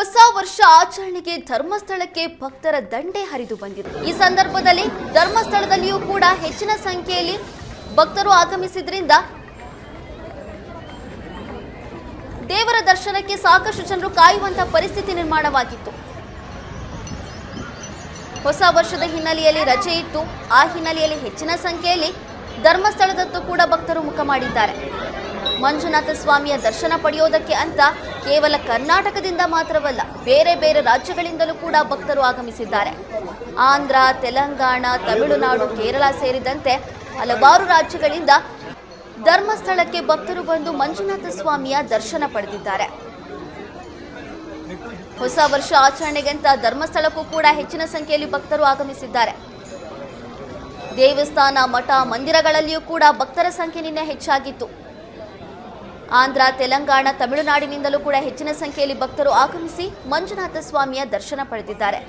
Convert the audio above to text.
ಹೊಸ ವರ್ಷ ಆಚರಣೆಗೆ ಧರ್ಮಸ್ಥಳಕ್ಕೆ ಭಕ್ತರ ದಂಡೆ ಹರಿದು ಬಂದಿದೆ. ಈ ಸಂದರ್ಭದಲ್ಲಿ ಧರ್ಮಸ್ಥಳದಲ್ಲಿಯೂ ಕೂಡ ಹೆಚ್ಚಿನ ಸಂಖ್ಯೆಯಲ್ಲಿ ಭಕ್ತರು ಆಗಮಿಸಿದ್ರಿಂದ ದೇವರ ದರ್ಶನಕ್ಕೆ ಸಾಕಷ್ಟು ಜನರು ಕಾಯುವಂತಹ ಪರಿಸ್ಥಿತಿ ನಿರ್ಮಾಣವಾಗಿತ್ತು. ಹೊಸ ವರ್ಷದ ಹಿನ್ನೆಲೆಯಲ್ಲಿ ರಜೆ ಇತ್ತು ಆ ಹಿನ್ನೆಲೆಯಲ್ಲಿ ಹೆಚ್ಚಿನ ಸಂಖ್ಯೆಯಲ್ಲಿ ಧರ್ಮಸ್ಥಳದತ್ತು ಕೂಡ ಭಕ್ತರು ಮುಖ ಮಾಡಿದ್ದಾರೆ. ಮಂಜುನಾಥ ಸ್ವಾಮಿಯ ದರ್ಶನ ಪಡೆಯೋದಕ್ಕೆ ಅಂತ ಕೇವಲ ಕರ್ನಾಟಕದಿಂದ ಮಾತ್ರವಲ್ಲ, ಬೇರೆ ಬೇರೆ ರಾಜ್ಯಗಳಿಂದಲೂ ಕೂಡ ಭಕ್ತರು ಆಗಮಿಸಿದ್ದಾರೆ. ಆಂಧ್ರ, ತೆಲಂಗಾಣ, ತಮಿಳುನಾಡು, ಕೇರಳ ಸೇರಿದಂತೆ ಹಲವಾರು ರಾಜ್ಯಗಳಿಂದ ಧರ್ಮಸ್ಥಳಕ್ಕೆ ಭಕ್ತರು ಬಂದು ಮಂಜುನಾಥ ಸ್ವಾಮಿಯ ದರ್ಶನ ಪಡೆದಿದ್ದಾರೆ. ಹೊಸ ವರ್ಷ ಆಚರಣೆಗಿಂತ ಧರ್ಮಸ್ಥಳಕ್ಕೂ ಕೂಡ ಹೆಚ್ಚಿನ ಸಂಖ್ಯೆಯಲ್ಲಿ ಭಕ್ತರು ಆಗಮಿಸಿದ್ದಾರೆ. ದೇವಸ್ಥಾನ, ಮಠ, ಮಂದಿರಗಳಲ್ಲಿಯೂ ಕೂಡ ಭಕ್ತರ ಸಂಖ್ಯೆ ನಿನ್ನೆ ಹೆಚ್ಚಾಗಿತ್ತು. ಆಂಧ್ರ ತೆಲಂಗಾಣ ತಮಿಳುನಾಡಿನಿಂದಲೂ ಕೂಡ ಹೆಚ್ಚಿನ ಸಂಖ್ಯೆಯಲ್ಲಿ ಭಕ್ತರು ಆಗಮಿಸಿ ಮಂಜುನಾಥ ಸ್ವಾಮಿಯ ದರ್ಶನ ಪಡೆದಿದ್ದಾರೆ.